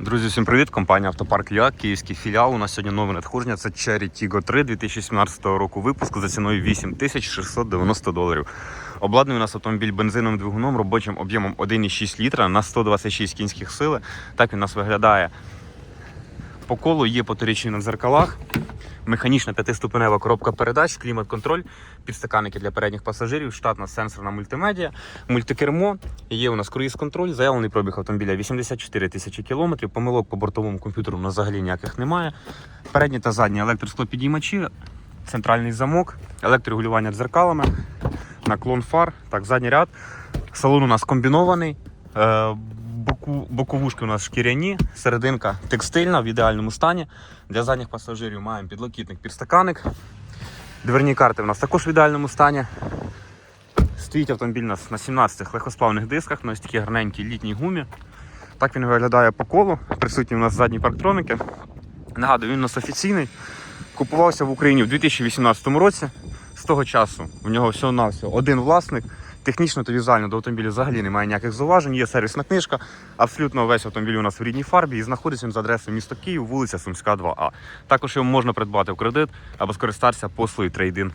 Друзі, всім привіт! Компанія Автопарк Я, київський філіал. У нас сьогодні нове надходження. Це Cherry Tiggo 3 2017 року випуску за ціною 8690 доларів. Обладнаний у нас автомобіль бензиновим двигуном, робочим об'ємом 1,6 літра на 126 кінських сили. Так він у нас виглядає по колу, є поторічні на дзеркалах. Механічна п'ятиступенева коробка передач, клімат-контроль, підстаканники для передніх пасажирів, штатна сенсорна мультимедіа, мультикермо. Є у нас круїз-контроль, заявлений пробіг автомобіля 84 тисячі кілометрів. Помилок по бортовому комп'ютеру у нас взагалі ніяких немає. Передні та задні електросклопідіймачі, центральний замок, електрорегулювання дзеркалами, наклон фар, так, задній ряд. Салон у нас комбінований. Боку, боковушки у нас шкіряні, серединка текстильна в ідеальному стані. Для задніх пасажирів маємо підлокітник, підстаканник. Дверні карти у нас також в ідеальному стані. Стоїть автомобіль у нас на 17 легкосплавних дисках, на ось такій гарненькій літній гумі. Так він виглядає по колу. Присутні у нас задні парктроники. Нагадую, він у нас офіційний. Купувався в Україні в 2018 році. З того часу в нього всього-навсього один власник. Технічно та візуально до автомобіля взагалі немає ніяких зауважень. Є сервісна книжка. Абсолютно весь автомобіль у нас в рідній фарбі і знаходиться він за адресою міста Київ, вулиця Сумська, 2А. Також його можна придбати в кредит або скористатися послугою трейдин.